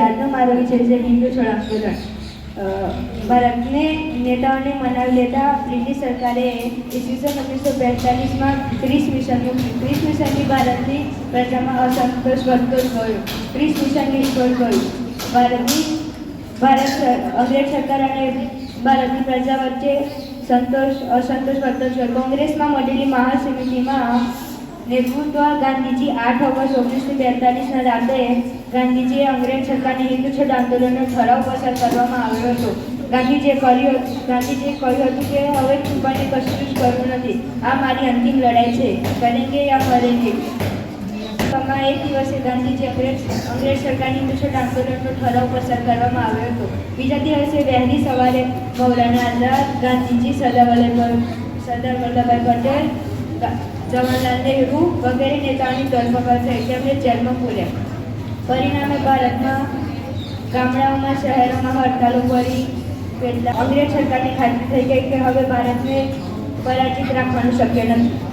આજનો મારો વિષય છે, હિન્દુ છોડ આંદોલન ભારતને નેતાઓને મનાવી લેતા બ્રિટિશ સરકારે ઈસવીસન ઓગણીસો બેતાલીસમાં ત્રીસ મિશન ત્રીસ મિશનની ભારતની પ્રજામાં અસંતોષ વધતો જ ગયો. ત્રીસ મિશન નિષ્ફળ ગયું. ભારતની, ભારત અંગ્રેજ સરકાર અને ભારતની પ્રજા વચ્ચે સંતોષ, અસંતોષ વધતો જ ગયો. કોંગ્રેસમાં મળેલી મહાસમિતિમાં નેતૃત્વ ગાંધીજી આઠ ઓગસ્ટ ઓગણીસો બેતાલીસના રાતે ગાંધીજીએ અંગ્રેજ સરકારને હિન્દુ છોડ આંદોલનનો ઠરાવ પસાર કરવામાં આવ્યો હતો. ગાંધીજીએ કર્યું ગાંધીજીએ કહ્યું હતું કે હવે છુપાને કશું જ કરવું નથી. આ મારી અંતિમ લડાઈ છે. કરેંગે યા મરેંગે માં એક દિવસે ગાંધીજી અંગ્રેજ અંગ્રેજ સરકારની હિન્દુ છોડ આંદોલનનો ઠરાવ પસાર કરવામાં આવ્યો હતો. બીજા દિવસે વહેલી સવારે મૌલાના આઝાદ ગાંધીજી સરદાર વલ્લભભાઈ સરદાર વલ્લભભાઈ પટેલ જવાહરલાલ નહેરુ વગેરે નેતાઓની ધરપકડ થઈ તેમણે જેલમાં પૂર્યા. પરિણામે ભારતમાં ગામડાઓમાં, શહેરોમાં હડતાલો કેટલા અંગ્રેજ સરકારની ખાતરી થઈ ગઈ કે હવે ભારતને પરાજિત રાખવાનું શક્ય નથી.